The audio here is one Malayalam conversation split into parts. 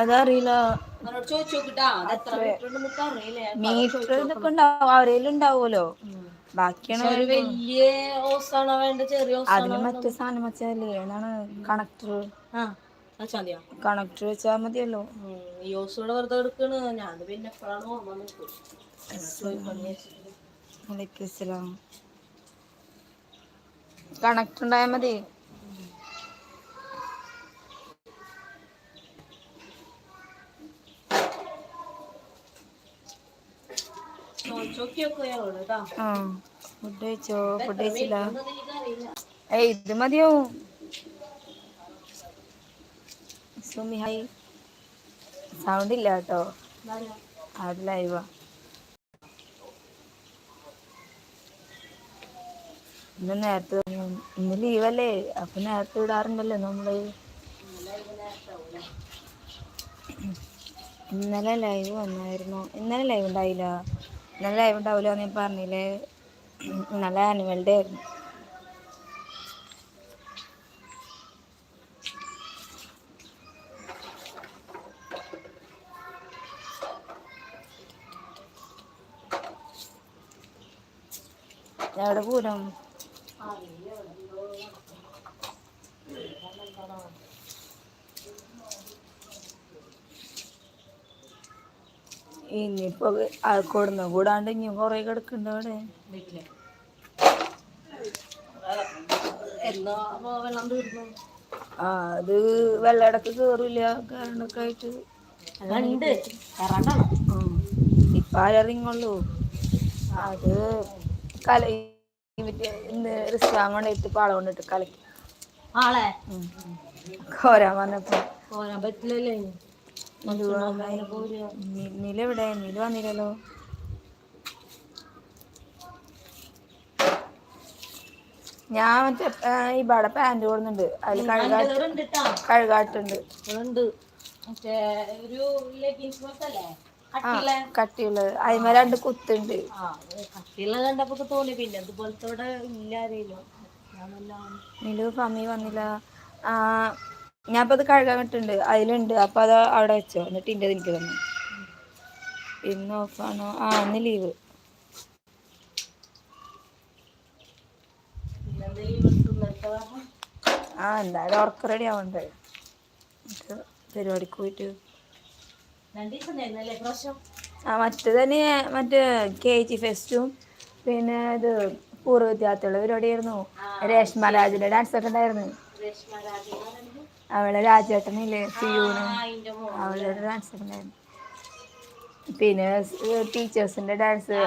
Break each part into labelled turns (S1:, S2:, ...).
S1: അതറിയില്ല.
S2: മീറ്റർ
S1: ഇതൊക്കെ ഉണ്ടാവും. അവരേലും ഉണ്ടാവുമല്ലോ. ബാക്കിയാണ്
S2: വലിയ ഓസാണോ വേണ്ട ചെറിയ
S1: അതിന് മറ്റേ സാധനം വെച്ചാലേ എന്താണ് കണക്ടർ. കണക്ടർ വെച്ചാ മതിയല്ലോ.
S2: ഇവിടെ വെറുതെ എടുക്കണ്. ഞാൻ പിന്നെ എപ്പോഴാണ് ഓർമ്മ നിൽക്കും
S1: അലൈക്കുസ്സലാം കണക്ടർ ഉണ്ടായാ മതി
S2: ചോദിച്ചു നോക്കി നോക്കൂ ഞങ്ങളോട് കേട്ടോ
S1: ആ ഫുഡ് കഴിച്ചോ? ഫുഡ് കഴിച്ചില്ല?
S2: ഒന്നും എനിക്കറിയില്ല
S1: ഏയ് ഇത് മതിയാവും സുമി ഹായ്. സൗണ്ട് ഇല്ല കേട്ടോ. അത് ലൈവാ ഇന്ന് നേരത്തെ ഇന്ന് ലീവല്ലേ അപ്പൊ നേരത്തെ വിടാറുണ്ടല്ലോ നമ്മൾ. ഇന്നലെ ലൈവ് വന്നായിരുന്നു. ഇന്നലെ ലൈവ് ഉണ്ടായില്ല. ഇന്നലെ ലൈവ് ഉണ്ടാവില്ല എന്ന് ഞാൻ പറഞ്ഞില്ലേ? നല്ല ആനുവൽ ഡേ ആയിരുന്നു. എവിടെ പൂരം? ഇനിയിപ്പോ കൊടുന്ന കൂടാണ്ട് ഇനി കൊറേ കിടക്കുന്നുണ്ട് അവിടെ.
S2: വെള്ളം
S1: ആ അത് വെള്ളടക്ക് കേറില്ല. കാരണൊക്കെ ആയിട്ട്.
S2: വെള്ളം
S1: ഇപ്പൊ ആരറിങ്ങുള്ളൂ അത് കല റിസ്വാൻ കൊണ്ടിട്ട് പാള കൊണ്ടിട്ട് കലക്കി. കോരാൻ വന്നപ്പോ.
S2: കോരാൻ പറ്റില്ലല്ലേ
S1: നില എവിടെ നില വന്നില്ലല്ലോ. ഞാൻ മറ്റേ ഈ ഇവിടെ പാന്റ് കൊടുന്നുണ്ട്. അതിൽ
S2: കഴുകാട്ട് ട്ടാ.
S1: കഴുകാട്ടുണ്ട് കട്ടിയുള്ളത് അതിന്മേൽ രണ്ട് കുത്തുണ്ട്.
S2: കട്ടിയുള്ള കണ്ടപ്പോ തോന്നി. പിന്നെ ഇതുപോലത്തെ ഇവിടെ ഇല്ല അറിയില്ല
S1: നിലു പമ്മി വന്നില്ല. ആ ഞാൻ അത് കഴുകാൻ വിട്ടുണ്ട് അതിലുണ്ട്. അപ്പൊ അത് അവിടെ വെച്ചോ. എന്നിട്ട് ഇന്റെ എനിക്ക് തന്നെ ഇന്ന് ഓഫാണോ ആ ഇന്ന് ലീവ് ആ എന്തായാലും ഉറക്കം റെഡി ആവണ്ടേ? പരിപാടിക്ക് പോയിട്ട്. ആ മറ്റേ തന്നെ മറ്റേ കെ ജി ഫെസ്റ്റും പിന്നെ ഇത് പൂർവ വിദ്യാർത്ഥികളുടെ പരിപാടിയായിരുന്നു. രേഷ്മ രാജിന്റെ ഡാൻസ് ഒക്കെ ഉണ്ടായിരുന്നു. അവളെ രാജേട്ടനില്ലേ സിയൂണ്
S2: അവളെ ഒരു
S1: അവളുടെ ഡാൻസ് ഉണ്ടായിരുന്നു. പിന്നെ ടീച്ചേഴ്സിന്റെ ഡാൻസ്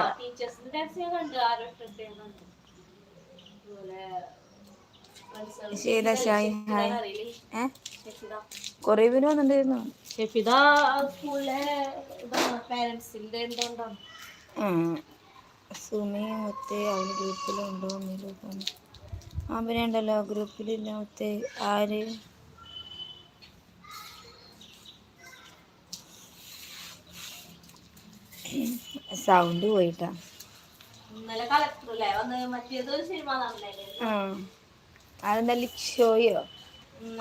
S1: ഷായി ഹായ്. ഏ? കൊറേ പേര് വന്നിട്ടുണ്ടായിരുന്നു.
S2: ഷെഫിദ സ്കൂളിലെ പാരന്റ്സിന്റെ എന്തുകൊണ്ടാണ്
S1: സുമി മുത്തേ അവന് ഗ്രൂപ്പിലുണ്ടോ ഉണ്ടല്ലോ ഗ്രൂപ്പിലില്ല മുത്തേ. ആര്? സൗണ്ട് പോയിട്ടാ.
S2: ഇന്നലെ കളക്ടർ അല്ലേ വന്ന് സിനിമ
S1: അതെന്താ ലിക്ഷോയോ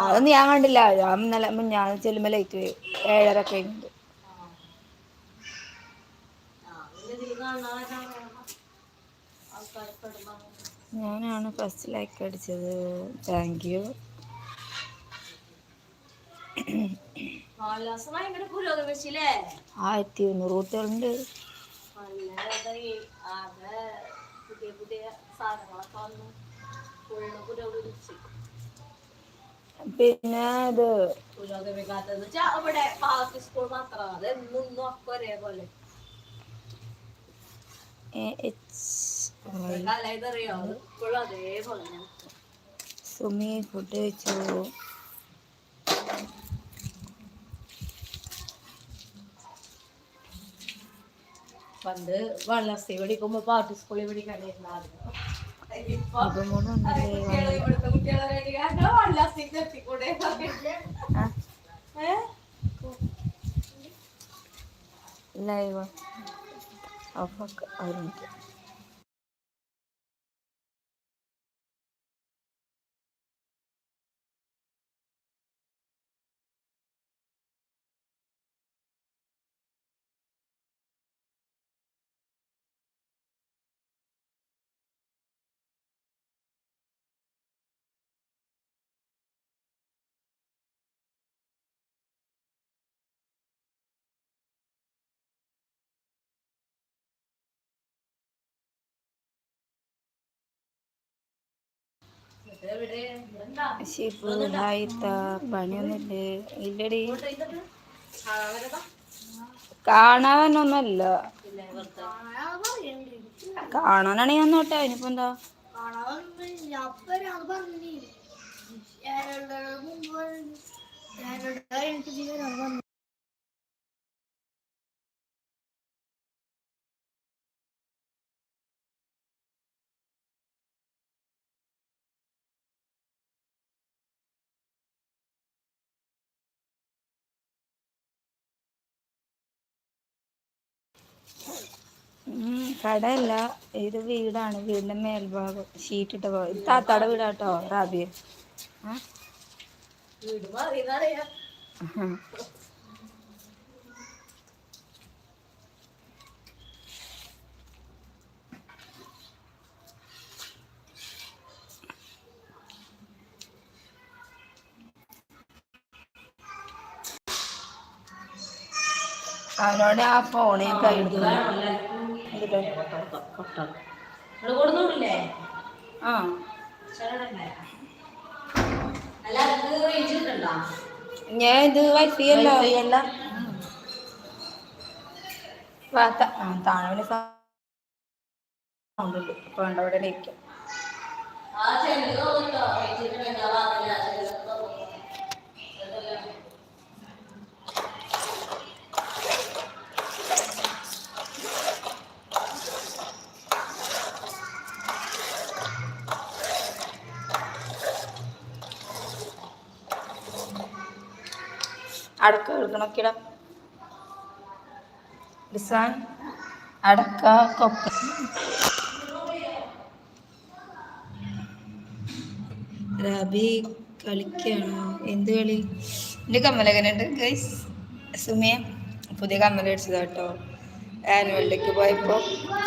S1: അതൊന്നും ഞാൻ കണ്ടില്ല. ഞാൻ ഇന്നലെ ഞാൻ ചെല്ലുമ്പോ ലൈറ്റ് പോയി. ഏഴര കഴിഞ്ഞിട്ട്. ഞാനാണ് ഫസ്റ്റ് ലൈക്ക് അടിച്ചത്. താങ്ക് യു ആയിരത്തി ഇരുന്നൂറ് കുട്ടികളുണ്ട്.
S2: നല്ല ഇതായി. ആകെ പുതിയ പുതിയ സാധനങ്ങളൊക്കെ വന്നു. ഫുള്ള് പുരോഗമിച്ച്.
S1: പിന്നെ ഇത്
S2: പുരോഗമിക്കാത്തത് വെച്ചാ സ്കൂൾ മാത്രമാണ്. അത് എന്നും ഒക്കെ ഒരേപോലെ.
S1: സുമി ഫുഡ് വൈ.
S2: കല ഇതറിയോ അത് ഇപ്പോഴും അതേപോലെ തന്നെ.
S1: സുമി ഫുഡ് കഴിച്ചു
S2: പണ്ട് വെള്ളസ്തി പഠിക്കുമ്പോ പാട്ട് സ്കൂളിൽ പഠിക്കാനായിരുന്നു ആഗ്രഹം
S1: ഇപ്പം കൂടെ വന്നില്ലേ ലൈവ് ഓഫാക്ക ഒരു മിനിറ്റ് ഷിഫു ഹായിത്ത പണിയൊന്നുമില്ലേ? ഇല്ലടി. കാണാനൊന്നല്ല കാണാനാണെങ്കിൽ ഞാൻ നോട്ടെ. അതിനിപ്പോ എന്താ? ഉം, കടയല്ല ഇത് വീടാണ് വീടിന്റെ മേൽഭാഗം ഷീറ്റ് ഇട്ട ഭാഗം. ഇത് താത്താടെ വീടാട്ടോ റാബിയ. അവനോട് ആ ഫോണിൽ കഴിഞ്ഞു കൈ
S2: കൊടുന്നൂടില്ലേ
S1: ആ. ഞാൻ ഇത് വൈഫൈ അല്ല താഴെ സൗണ്ട് ഉണ്ട്. അപ്പൊ വേണ്ട അവിടെ ഇരിക്കും. അടക്ക എടുക്കണോക്കിട ഡിസാൻ അടക്ക കൊപ്പ റബി കളിക്കാണോ? എന്ത് കളി? എന്റെ കമ്മലകനുണ്ട് ഗൈസ് സുമിയ പുതിയ കമ്മൽ അടിച്ചതാ കേട്ടോ. ആനുവൽ ഡേക്ക് പോയപ്പോൾ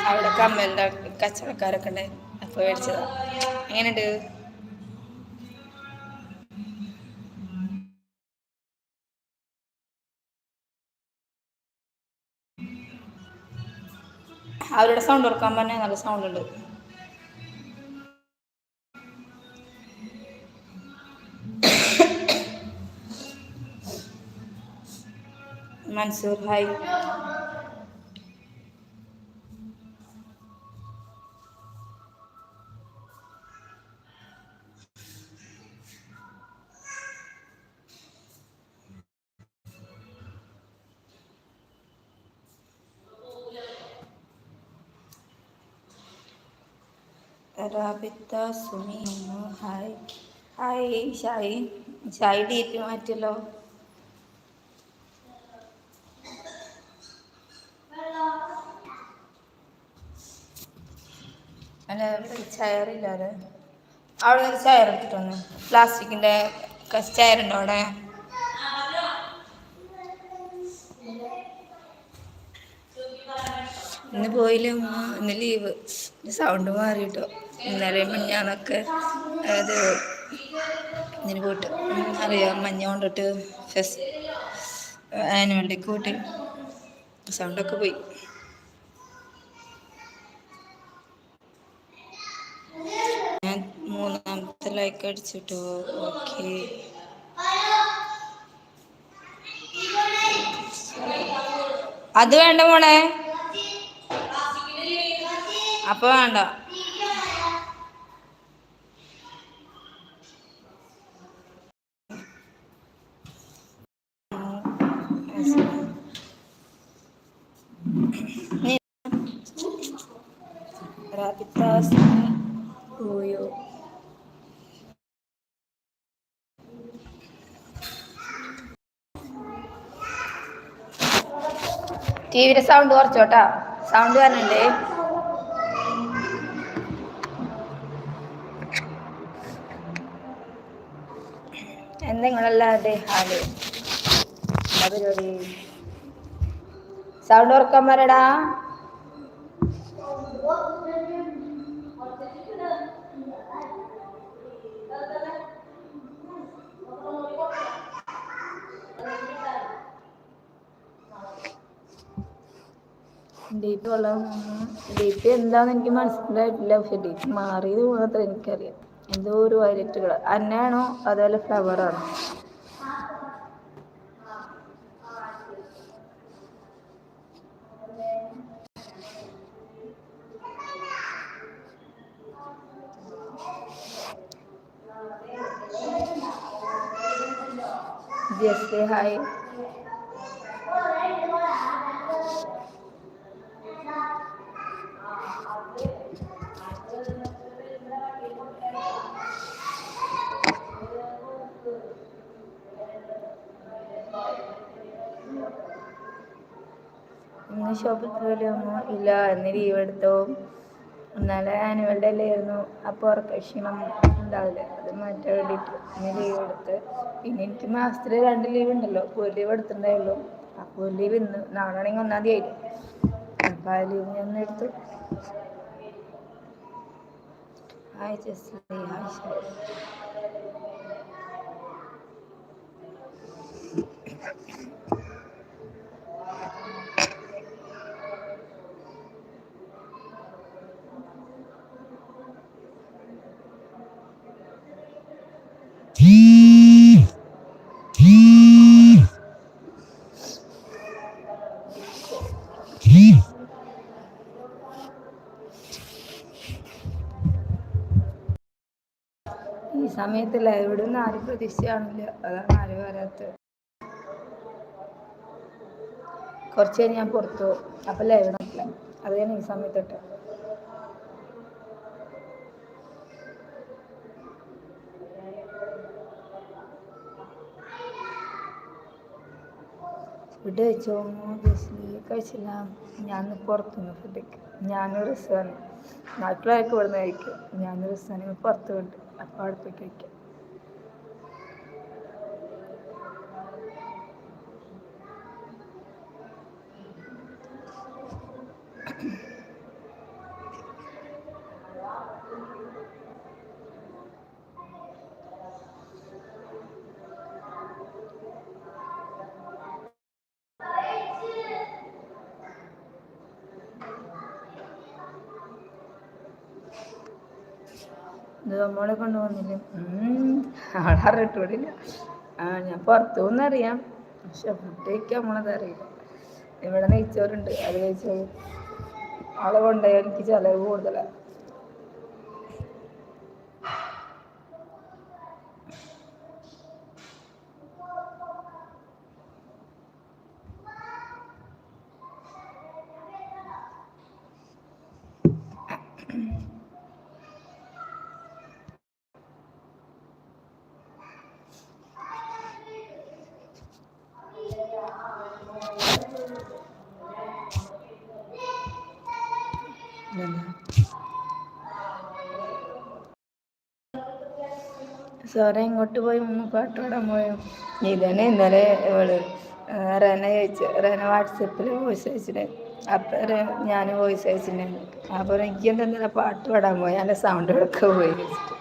S1: അവിടെ കമ്മലിന്റെ കച്ചവടക്കാരൊക്കെ ഉണ്ടായി അപ്പോൾ മേടിച്ചതാ. എങ്ങനെയുണ്ട്? അവരുടെ സൗണ്ട് ഓർക്കാൻ പറഞ്ഞാൽ നല്ല സൗണ്ട് ഉണ്ട്. Mansoor hi Rabitha Sumi hi. Hi Shayi. Shayi D P മാറ്റല്ലോ അല്ല ഇവിടെ ചെയറില്ലാതെ അവിടെ. നിന്ന് ചെയർ എടുത്തിട്ട് വന്നു? പ്ലാസ്റ്റിക്കിന്റെ ചയറുണ്ട് അവിടെ? ഇന്ന് പോയില്ല ഇന്ന് ലീവ് സൗണ്ട് മാറി കേട്ടോ ഇന്നലെ മിഞ്ഞാന്നൊക്കെ അത് ഇതിന് പോയിട്ട് അറിയാം മഞ്ഞ കൊണ്ടിട്ട് ഫെസ്റ്റ് ആനുവൽ ഡേക്ക് പോയിട്ട് സൗണ്ടൊക്കെ പോയി. ഞാൻ മൂന്നാമത്തെ ലൈക്ക് അടിച്ചിട്ടോ? ഓക്കെ. അത് വേണ്ട മോളെ. അപ്പൊ വേണ്ട. T sound കുറച്ചോട്ടാ. സൗണ്ട് വരണ്ടേ എന്തെങ്കിലല്ലാതെ ഹാൽ? പരിപാടി? സൗണ്ട് ഉറക്കാൻ പറയടാ കൊള്ളാൻ ഡേറ്റ് എന്താന്ന് എനിക്ക് മനസ്സിലായിട്ടില്ല. പക്ഷെ ഡേറ്റ് മാറിയത് മാത്രം എനിക്കറിയാം. എന്തോ ഒരു വയലറ്റുകൾ അന്നാണോ അതുപോലെ ഫ്ലവറാണോ ജസ്റ്റ് ഹായ് ഇന്ന് ഷോപ്പിൽ പോയാലോ ഇല്ല ഇന്ന് ലീവ് എടുത്തു. ഇന്നലെ ആനുവൽ ഡേ അല്ലായിരുന്നു അപ്പോൾ ഉറക്ക ക്ഷീണം ഉണ്ടാവില്ല അത് മാറ്റാൻ വേണ്ടിയിട്ട് ഇന്ന് ലീവ് എടുത്ത്. പിന്നെ എനിക്ക് മാസത്തിൽ രണ്ട് ലീവ് ഉണ്ടല്ലോ. അപ്പോൾ ഒരു ലീവ് എടുത്തിട്ടുണ്ടായുള്ളൂ. അപ്പോൾ ഒരു ലീവ് ഇന്ന്. നാളാണെങ്കിൽ ഒന്നാം തീയതി ആയില്ലേ? അപ്പോൾ ആ ലീവ് ഞാൻ എടുത്തു. ഹായ് ജസ്ലി ഹായ് ഷാ ഈ സമയത്ത് ലൈവിടെ നിന്ന് ആരും പ്രതീക്ഷ കാണില്ല അതാണ് ആരും വരാത്തത് കുറച്ച് കഴിഞ്ഞ് ഞാൻ പുറത്തു പോകും. അപ്പം ലൈവ് നോക്കില്ല അത് ഞാൻ ഈ സമയത്തിട്ട്. ഫുഡ് കഴിച്ചോ? ജസ്ലി കഴിച്ചില്ല. ഞാൻ പുറത്തുനിന്ന് ഫുഡ് ഞാനൊരു റിസാണ് നാട്ടിലായിരിക്കും ഇവിടെ നിന്ന് കഴിക്കും? ഞാനൊരു റിസാനും പുറത്ത് കൊണ്ട് അപ്പോൾ ഇത് നമ്മളെ കൊണ്ടുപോകുന്നില്ല ആളറിയിട്ടില്ല ആ ഞാൻ പുറത്തു പക്ഷെ ഫുഡ് കഴിക്കാൻ ഇവിടെ നെയ്ച്ചോറുണ്ട് അത് കഴിച്ചു ആളെ കൊണ്ടുപോയാൽ എനിക്ക് ചിലവ് കൂടുതലാണ് സോറ ഇങ്ങോട്ട് പോയി മൂന്ന് പാട്ട് പാടാൻ പോയോ? ഇതന്നെ ഇന്നലെ ഇവൾ റന ചോദിച്ചു റെന വാട്സപ്പിൽ വോയിസ് അയച്ചിട്ട് അപ്പം ഞാൻ വോയിസ് അയച്ചിട്ടുണ്ടായിരുന്നു അപ്പോൾ എനിക്ക് എന്താ പാട്ട് പാടാൻ പോയി? എന്റെ സൗണ്ട് ഒക്കെ പോയി. വെച്ചിട്ട്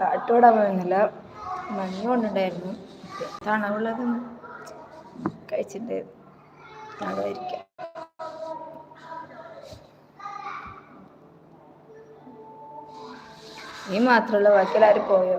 S1: പാട്ട് പാടാൻ പോയെന്നല്ല മഞ്ഞ കൊണ്ടുണ്ടായിരുന്നു. തണവുള്ളതൊന്നും കഴിച്ചിട്ടുണ്ടായിരുന്നു അതായിരിക്കാം നീ മാത്രമല്ല ബാക്കി എല്ലാവരും പോയോ?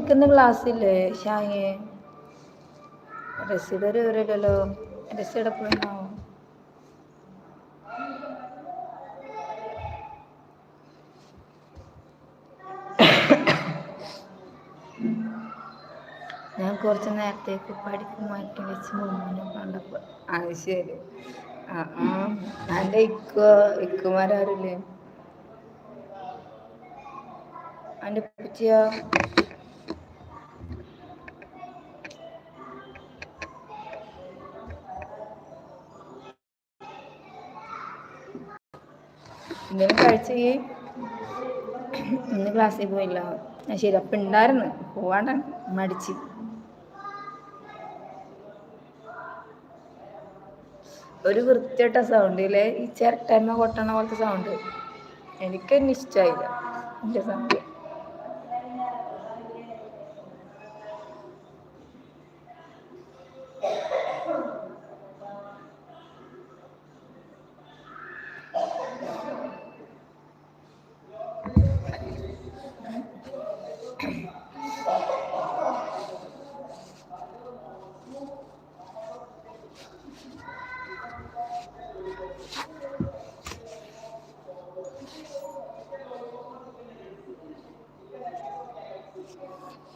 S1: എനിക്കിന്ന് ക്ലാസ് ഇല്ലേ? ഷായേ? റസീദ് വിവരമില്ലല്ലോ റസീടെ പോയിന്നോ ഞാൻ കുറച്ച് നേരത്തേക്ക് പഠിപ്പ് മാറ്റി വെച്ച് മുമ്പിനെ കണ്ടപ്പോൾ അത് ശരി. ആ ആ. എന്റെ ഇക്കോ ഇക്കുമാരാരില്ലേ? എന്റെ പൂച്ചയോ എന്തെങ്കിലും ഇന്ന് ക്ലാസ്സിൽ പോയില്ല. ശരി അപ്പം ഉണ്ടായിരുന്നു പോവാണ്ട. മടിച്ച്. ഒരു വൃത്തിയിട്ട സൗണ്ട് ഇല്ലേ ഈ ചിരട്ടമ്മ കൊട്ടണ പോലത്തെ സൗണ്ട് എനിക്കൊന്നും ഇഷ്ടമായില്ല എന്റെ സൗണ്ട്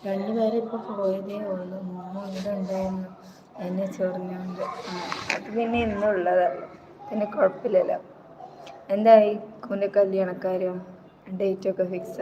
S1: രണ്ടുപേരും ഇപ്പോൾ പോയതേ ഉള്ളൂ. മോൻ ഇവിടെ ഉണ്ടായിരുന്നു. എന്നെ ചൊറിഞ്ഞുകൊണ്ട് അത് പിന്നെ ഇന്നുള്ളതല്ല പിന്നെ കുഴപ്പമില്ലല്ലോ. എന്തായി? കുന്റെ കല്യാണക്കാരും ഡേറ്റൊക്കെ ഫിക്സ്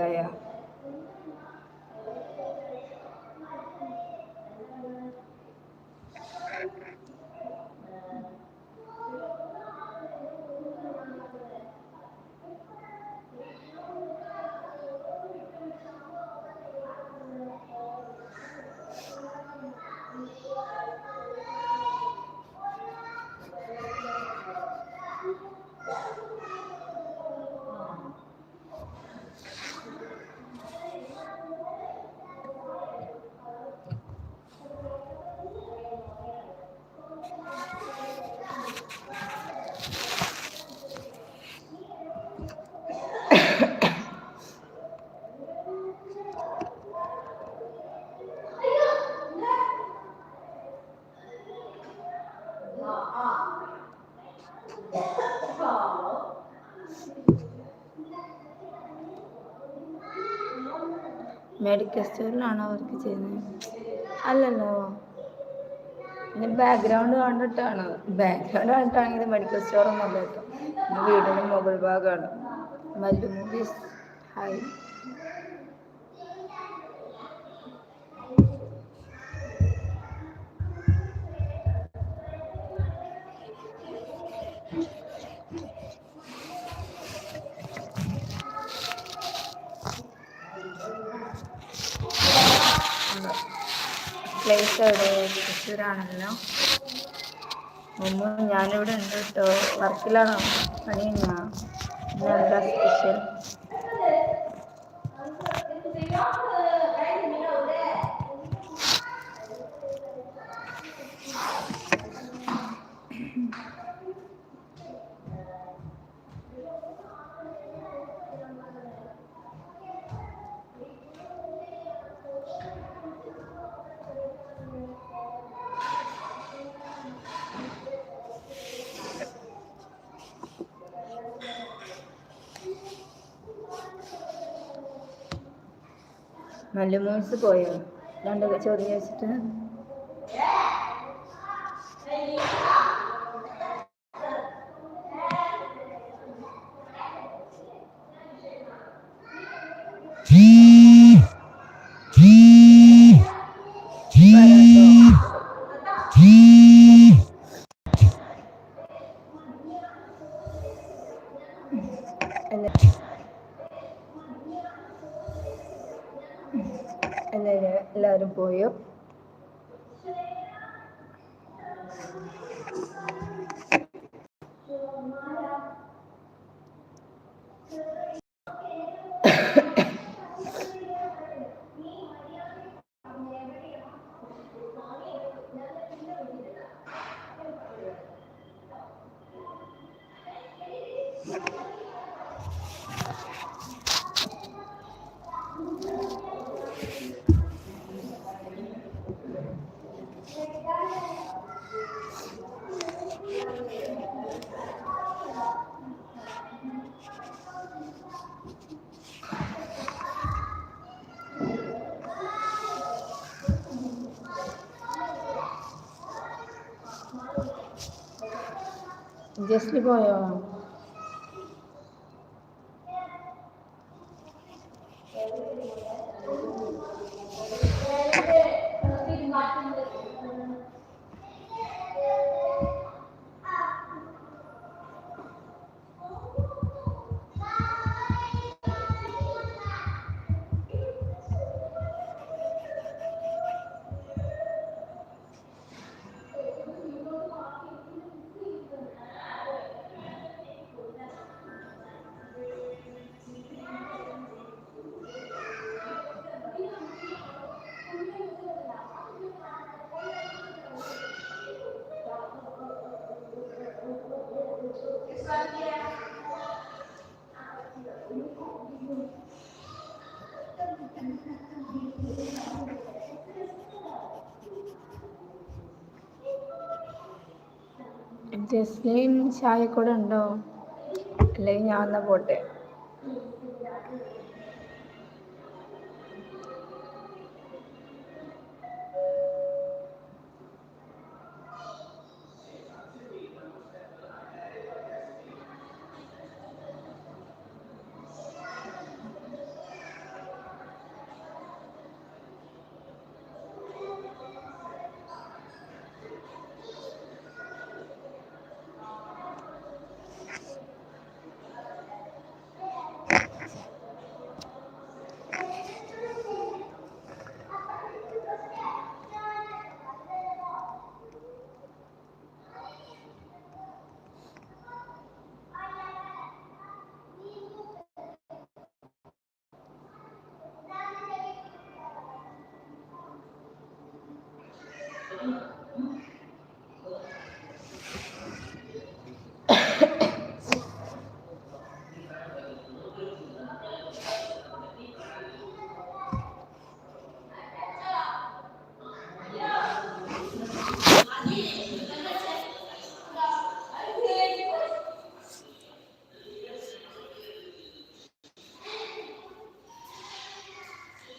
S1: മെഡിക്കൽ സ്റ്റോറിലാണോ വർക്ക് ചെയ്യുന്നത്. അല്ലല്ലോ. പിന്നെ ബാക്ക്ഗ്രൗണ്ട് കണ്ടിട്ടാണ്. ബാക്ക്ഗ്രൗണ്ട് കണ്ടിട്ടാണെങ്കിൽ മെഡിക്കൽ സ്റ്റോറൊന്നും അല്ല കേട്ടോ വീടിന്റെ മുകൾ ഭാഗമാണ്. മല്ലു മൂവീസ് ഹായ് പ്ലേസ് എവിടെ തൃശ്ശൂരാണല്ലോ. മുമ്പ് ഞാനിവിടെ ഉണ്ട് കേട്ടോ വർക്കിലാണോ? പണി കഴിഞ്ഞാ? എന്താ സ്പെഷ്യൽ നല്ല മൂസ് പോയോ രണ്ട് ചോദ്യം ചോദിച്ചിട്ട് വരാട്ടോ. ജസ്റ്റ് പോയോ ജസ്ലീൻ കൂടെ ഉണ്ടോ? അല്ലെങ്കിൽ ഞാൻ എന്നാ പോട്ടെ?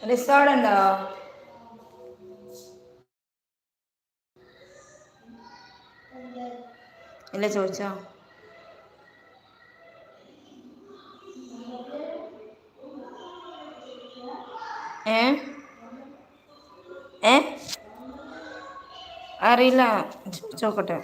S1: റിസോർട്ട് ഉണ്ടോ ഇല്ല ചോദിച്ചോ. ഏ? ഏ? അറിയില്ല. ചോദിച്ചോക്കട്ടെ